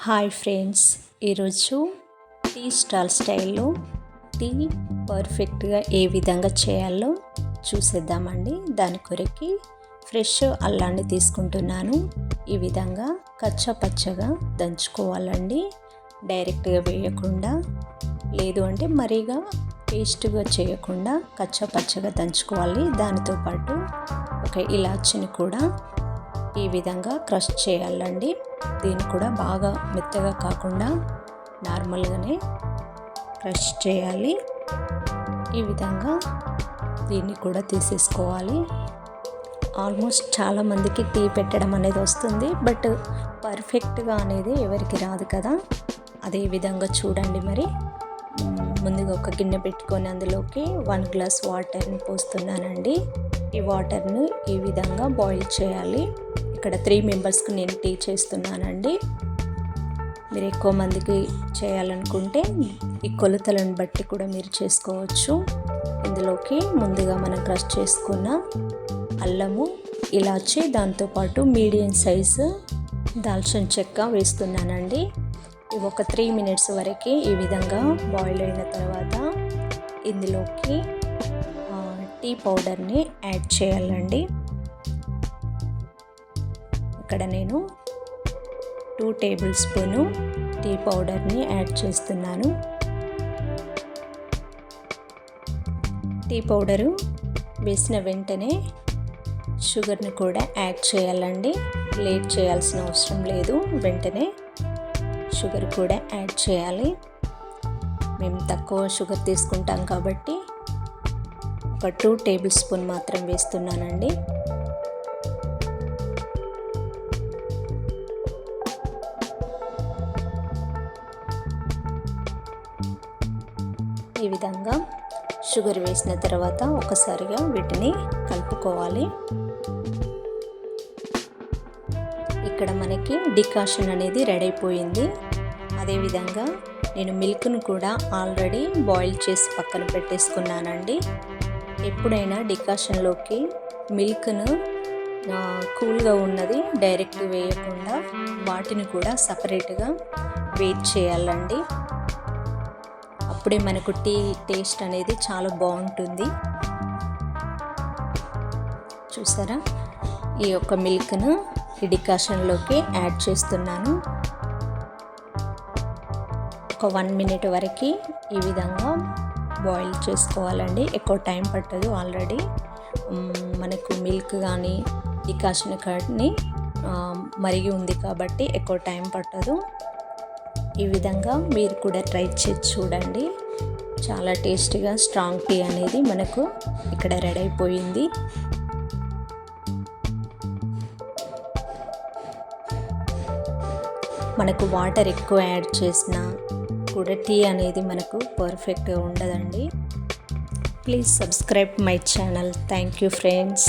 Hi friends ఈరోజు tea stall స్టైల్లో tea పర్ఫెక్ట్గా ఏ విధంగా చేయాలో చూసేద్దామండి. దాని కొరకి ఫ్రెష్ అల్లాన్ని తీసుకుంటున్నాను. ఈ విధంగా కచ్చా పచ్చగా దంచుకోవాలండి. డైరెక్ట్గా వేయకుండా లేదు అంటే మరీగా పేస్ట్గా చేయకుండా కచ్చా పచ్చగా దంచుకోవాలి. దానితో పాటు ఒక ఇలాచిని కూడా ఈ విధంగా క్రష్ చేయాలండి. దీన్ని కూడా బాగా మెత్తగా కాకుండా నార్మల్గానే క్రష్ చేయాలి. ఈ విధంగా దీన్ని కూడా తీసేసుకోవాలి. ఆల్మోస్ట్ చాలామందికి టీ పెట్టడం అనేది వస్తుంది. బట్ పర్ఫెక్ట్గా అనేది ఎవరికి రాదు కదా. అదే విధంగా చూడండి మరి. ముందుగా ఒక గిన్నె పెట్టుకొని అందులోకి వన్ గ్లాస్ వాటర్ని పోస్తున్నానండి. ఈ వాటర్ను ఈ విధంగా బాయిల్ చేయాలి. ఇక్కడ త్రీ మెంబర్స్కి నేను టీ చేస్తున్నానండి. మీరు ఎక్కువ మందికి చేయాలనుకుంటే ఈ కొలతలను బట్టి కూడా మీరు చేసుకోవచ్చు. ఇందులోకి ముందుగా మనం క్రష్ చేసుకున్న అల్లము ఇలాచి దాంతోపాటు మీడియం సైజు దాల్చిన చెక్క వేస్తున్నానండి. ఇవి ఒక త్రీ మినిట్స్ వరకు ఈ విధంగా బాయిల్ అయిన తర్వాత ఇందులోకి టీ పౌడర్ని యాడ్ చేయాలండి. ఇక్కడ నేను టూ టేబుల్ స్పూను టీ పౌడర్ని యాడ్ చేస్తున్నాను. టీ పౌడరు వేసిన వెంటనే షుగర్ని కూడా యాడ్ చేయాలండి. లేట్ చేయాల్సిన అవసరం లేదు. వెంటనే షుగర్ కూడా యాడ్ చేయాలి. మేము తక్కువ షుగర్ తీసుకుంటాం కాబట్టి ఒక టూ టేబుల్ స్పూన్ మాత్రం వేస్తున్నానండి. ఈ విధంగా షుగర్ వేసిన తర్వాత ఒకసారిగా వీటిని కలుపుకోవాలి. ఇక్కడ మనకి డికాషన్ అనేది రెడీ అయిపోయింది. అదేవిధంగా నేను మిల్క్ను కూడా ఆల్రెడీ బాయిల్ చేసి పక్కన పెట్టేసుకున్నానండి. ఎప్పుడైనా డికాషన్లోకి మిల్క్ను కూల్గా ఉన్నది డైరెక్ట్ వేయకుండా వాటిని కూడా సపరేట్గా వెయిట్ చేయాలండి. అప్పుడే మనకు టీ టేస్ట్ అనేది చాలా బాగుంటుంది. చూసారా? ఈ యొక్క మిల్క్ను ఈ డికాషన్లోకి యాడ్ చేస్తున్నాను. ఒక వన్ మినిట్ వరకు ఈ విధంగా బాయిల్ చేసుకోవాలండి. ఎక్కువ టైం పట్టదు ఆల్రెడీ. మనకు మిల్క్ కానీ డికాషన్ కానీ మరిగి ఉంది కాబట్టి ఎక్కువ టైం పట్టదు. ఈ విధంగా మీరు కూడా ట్రై చేసి చూడండి. చాలా టేస్టీగా స్ట్రాంగ్ టీ అనేది మనకు ఇక్కడ రెడీ అయిపోయింది. మనకు వాటర్ ఎక్కువ యాడ్ చేసిన కూడా టీ అనేది మనకు పర్ఫెక్ట్గా ఉండదండి. Please subscribe my channel thank you friends